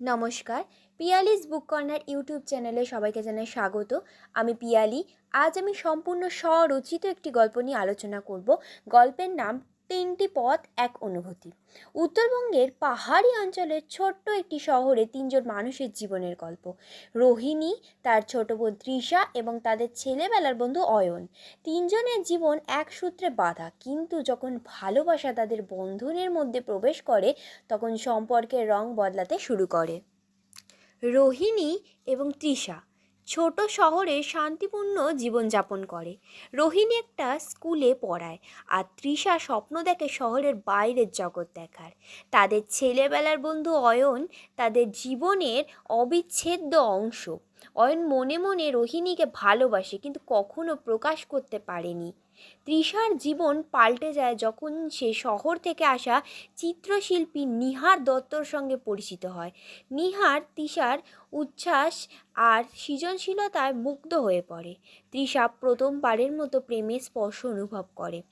নমস্কার। পিয়ালিস বুক corner YouTube চ্যানেলে সবাইকে জানাই স্বাগত। আমি পিয়ালি। আজ আমি সম্পূর্ণ স্বরচিত একটি গল্প নিয়ে আলোচনা করব। গল্পের নাম তিনটি পথ এক অনুভূতি। উত্তরবঙ্গের পাহাড়ি অঞ্চলের ছোট্ট একটি শহরে তিনজন মানুষের জীবনের গল্প। রোহিণী, তার ছোট বোন তৃষা এবং তাদের ছেলেবেলার বন্ধু অয়ন। তিনজনের জীবন এক সূত্রে বাঁধা। কিন্তু যখন ভালোবাসা তাদের বন্ধনের মধ্যে প্রবেশ করে, তখন সম্পর্কের রং বদলাতে শুরু করে। রোহিণী এবং তৃষা ছোট শহরে শান্তিপূর্ণ জীবনযাপন করে। রোহিণী একটা স্কুলে পড়ায় আর তৃষা স্বপ্ন দেখে শহরের বাইরের জগৎ দেখার। তাদের ছেলেবেলার বন্ধু অয়ন তাদের জীবনের অবিচ্ছেদ্য অংশ। অয়ন মনে মনে রোহিণীকে ভালোবাসে, কিন্তু কখনো প্রকাশ করতে পারেনি। তৃষার জীবন পাল্টে যায় যখন সে শহর থেকে আসা চিত্রশিল্পী নিহার দত্তর সঙ্গে পরিচিত হয়। নিহার তৃষার উচ্ছ্বাস আর সৃজনশীলতায় মুগ্ধ হয়ে পড়ে। তৃষা প্রথমবারের মতো প্রেমের স্পর্শ অনুভব করে।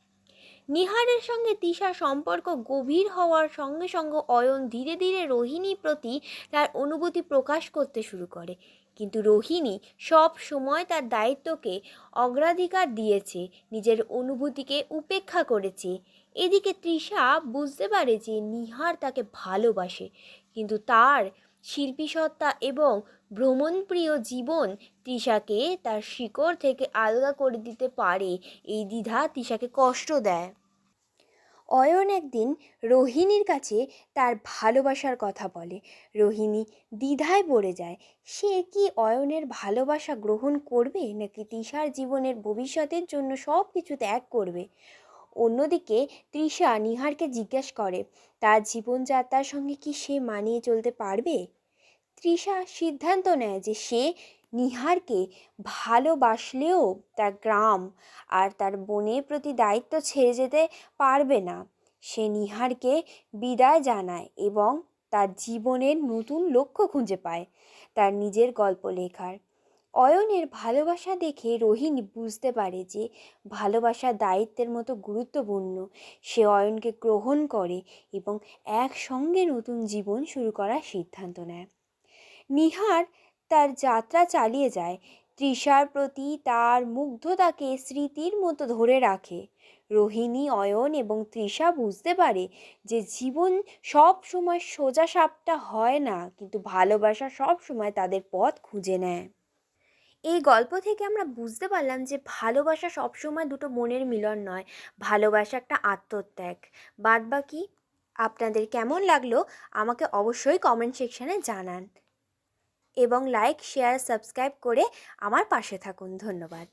নিহারের সঙ্গে তৃষার সম্পর্ক গভীর হওয়ার সঙ্গে সঙ্গে অয়ন ধীরে ধীরে রোহিণীর প্রতি তার অনুভূতি প্রকাশ করতে শুরু করে। কিন্তু রোহিণী সব সময় তার দায়িত্বকে অগ্রাধিকার দিয়েছে, নিজের অনুভূতিকে উপেক্ষা করেছে। এদিকে তৃষা বুঝতে পারে যে নিহার তাকে ভালোবাসে, কিন্তু তার শিল্পীসত্তা এবং ভ্রমণপ্রিয় জীবন তৃষাকে তার শিকড় থেকে আলগা করে দিতে পারে। এই দ্বিধা তৃষাকে কষ্ট দেয়। অয়ন একদিন রোহিণীর কাছে তার ভালোবাসার কথা বলে। রোহিণী দ্বিধায় পড়ে যায়। সে কি অয়নের ভালোবাসা গ্রহণ করবে নাকি তৃষার জীবনের ভবিষ্যতের জন্য সব কিছু ত্যাগ করবে? অন্যদিকে তৃষা নিহারকে জিজ্ঞেস করে, তার জীবনযাত্রার সঙ্গে কি সে মানিয়ে চলতে পারবে? তৃষা সিদ্ধান্ত নেয় যে সে নিহারকে ভালোবাসলেও তার গ্রাম আর তার বোনের প্রতি দায়িত্ব ছেড়ে যেতে পারবে না। সে নিহারকে বিদায় জানায় এবং তার জীবনের নতুন লক্ষ্য খুঁজে পায়, তার নিজের গল্প লেখার। অয়নের ভালোবাসা দেখে রোহিণী বুঝতে পারে যে ভালোবাসা দায়িত্বের মতো গুরুত্বপূর্ণ। সে অয়নকে গ্রহণ করে এবং একসঙ্গে নতুন জীবন শুরু করার সিদ্ধান্ত নেয়। নিহার তার যাত্রা চালিয়ে যায়। তৃষার প্রতি তার মুগ্ধতাকে স্মৃতির মতো ধরে রাখে। রোহিণী, অয়ন এবং তৃষা বুঝতে পারে যে জীবন সব সময় সোজা সাপটা হয় না, কিন্তু ভালোবাসা সব সময় তাদের পথ খুঁজে নেয়। এই গল্প থেকে আমরা বুঝতে পারলাম যে ভালোবাসা সবসময় দুটো মনের মিলন নয়। ভালোবাসা একটা আত্মত্যাগ। বাদ বাকি আপনাদের কেমন লাগল আমাকে অবশ্যই কমেন্ট সেকশানে জানান। এবং লাইক শেয়ার সাবস্ক্রাইব করে আমার পাশে থাকুন। ধন্যবাদ।